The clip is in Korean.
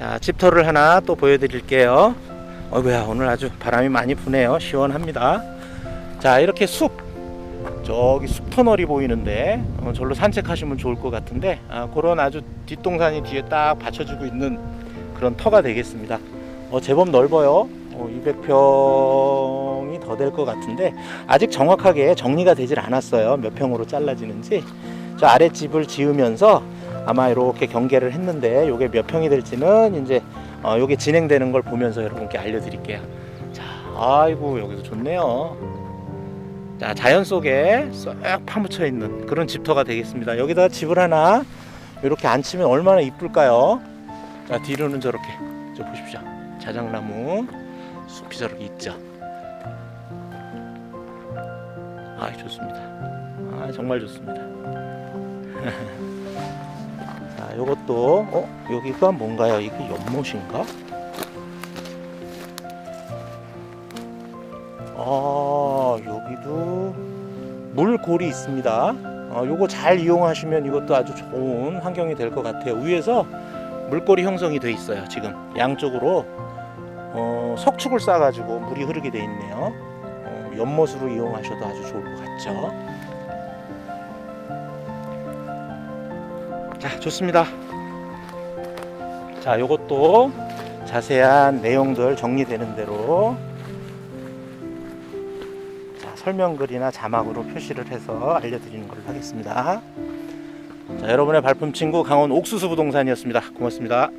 자, 집터를 하나 또 보여드릴게요. 어이구야, 오늘 아주 바람이 많이 부네요. 시원합니다. 자, 이렇게 숲. 저기 숲 터널이 보이는데, 어, 절로 산책하시면 좋을 것 같은데, 아, 그런 아주 뒷동산이 뒤에 딱 받쳐주고 있는 그런 터가 되겠습니다. 어, 제법 넓어요. 어, 200평이 더 될 것 같은데, 아직 정확하게 정리가 되질 않았어요. 몇 평으로 잘라지는지. 저 아랫집을 지으면서 아마 이렇게 경계를 했는데 요게 몇 평이 될지는 이제 어, 요게 진행되는 걸 보면서 여러분께 알려드릴게요. 자, 아이고 여기도 좋네요. 자, 자연 속에 쏙 파묻혀 있는 그런 집터가 되겠습니다. 여기다 집을 하나 이렇게 앉히면 얼마나 이쁠까요? 자, 뒤로는 저렇게 저 보십시오. 자작나무 숲이 저렇게 있죠. 아, 좋습니다. 아, 정말 좋습니다. 자, 요것도 어 여기가 뭔가요? 이게 연못인가? 아 여기도 물골이 있습니다. 어, 요거 잘 이용하시면 이것도 아주 좋은 환경이 될 것 같아요. 위에서 물골이 형성이 돼 있어요. 지금 양쪽으로 어, 석축을 쌓아가지고 물이 흐르게 돼 있네요. 어, 연못으로 이용하셔도 아주 좋을 것 같죠. 자, 좋습니다. 자, 요것도 자세한 내용들 정리되는 대로 자, 설명글이나 자막으로 표시를 해서 알려드리는 걸로 하겠습니다. 자, 여러분의 발품 친구 강원 옥수수 부동산이었습니다. 고맙습니다.